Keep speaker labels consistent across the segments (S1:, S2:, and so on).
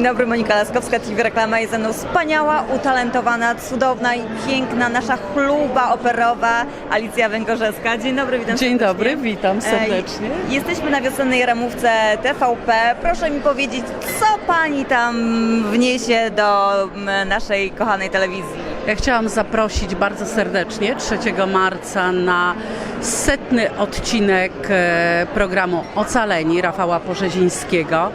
S1: Dzień dobry, Monika Laskowska, TV Reklama. Jest ze mną wspaniała, utalentowana, cudowna i piękna nasza chluba operowa Alicja Węgorzeska. Dzień dobry, witam
S2: Dzień
S1: serdecznie.
S2: dobry, witam serdecznie.
S1: E, Jesteśmy na wiosennej ramówce TVP. Proszę mi powiedzieć, co Pani tam wniesie do m, naszej kochanej telewizji?
S2: Ja chciałam zaprosić bardzo serdecznie 3 marca na setny odcinek e, programu Ocaleni Rafała Porzezińskiego,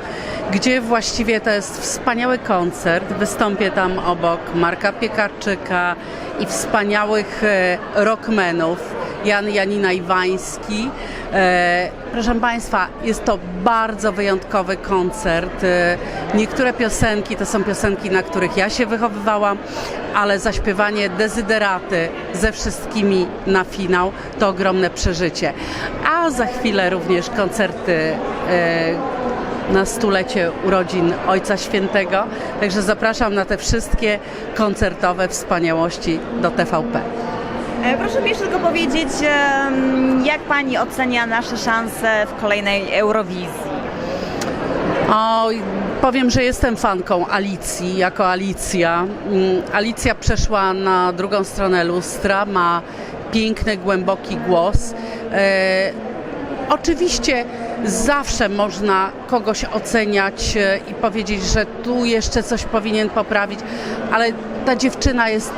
S2: gdzie właściwie to jest wspaniały koncert. Wystąpię tam obok Marka Piekarczyka i wspaniałych e, rockmenów. Jan Janina Iwański. E, proszę Państwa, jest to bardzo wyjątkowy koncert. E, niektóre piosenki to są piosenki, na których ja się wychowywałam, ale zaśpiewanie dezyderaty ze wszystkimi na finał to ogromne przeżycie. A za chwilę również koncerty na stulecie urodzin Ojca Świętego. Także zapraszam na te wszystkie koncertowe wspaniałości do TVP.
S1: E, Proszę mi jeszcze tylko powiedzieć, jak Pani ocenia nasze szanse w kolejnej Eurowizji?
S2: O, powiem, że jestem fanką Alicji jako Alicja. Mm, Alicja przeszła na drugą stronę lustra, ma piękny, głęboki głos. E, oczywiście zawsze można kogoś oceniać e, i powiedzieć, że tu jeszcze coś powinien poprawić, ale ta dziewczyna jest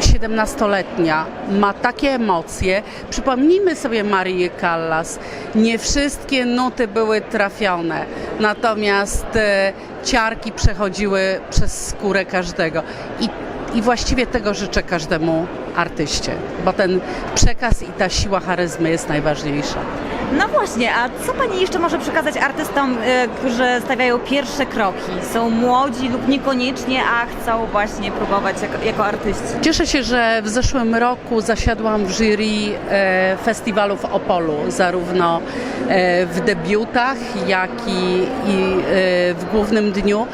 S2: 17-letnia, ma takie emocje. Przypomnijmy sobie Marię Callas. Nie wszystkie nuty były trafione, natomiast e, ciarki przechodziły przez skórę każdego. I, I właściwie tego życzę każdemu artyście, bo ten przekaz i ta siła charyzmy jest najważniejsza.
S1: No właśnie, a co Pani jeszcze może przekazać artystom, e, którzy stawiają pierwsze kroki? Są młodzi lub niekoniecznie, a chcą właśnie próbować jako, jako artyści?
S2: Cieszę się, że w zeszłym roku zasiadłam w jury e, festiwalu w Opolu, zarówno e, w debiutach, jak i, w głównym dniu.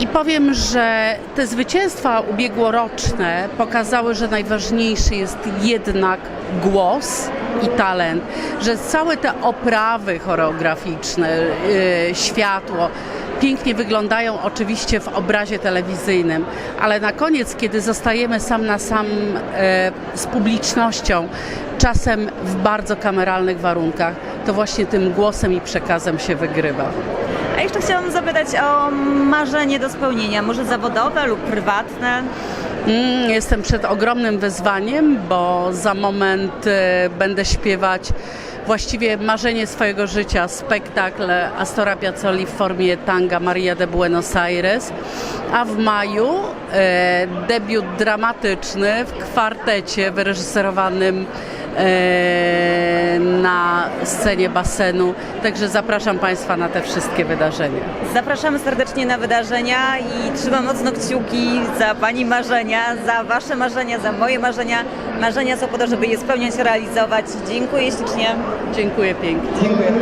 S2: I powiem, że te zwycięstwa ubiegłoroczne pokazały, że najważniejszy jest jednak głos i talent, że całe te oprawy choreograficzne, e, światło, pięknie wyglądają oczywiście w obrazie telewizyjnym, ale na koniec, kiedy zostajemy sam na sam e, z publicznością, czasem w bardzo kameralnych warunkach, to właśnie tym głosem i przekazem się wygrywa.
S1: A jeszcze chciałam zapytać o marzenie do spełnienia, może zawodowe lub prywatne?
S2: Mm, Jestem przed ogromnym wyzwaniem, bo za moment e, będę śpiewać właściwie marzenie swojego życia, spektakl Astora Piazzoli w formie tanga Maria de Buenos Aires, a w maju e, debiut dramatyczny w kwartecie wyreżyserowanym na scenie basenu. Także zapraszam Państwa na te wszystkie wydarzenia.
S1: Zapraszamy serdecznie na wydarzenia i trzymam mocno kciuki za Pani marzenia, za Wasze marzenia, za moje marzenia. Marzenia są po to, żeby je spełniać, realizować. Dziękuję ślicznie.
S2: Dziękuję pięknie.
S1: Dziękuję.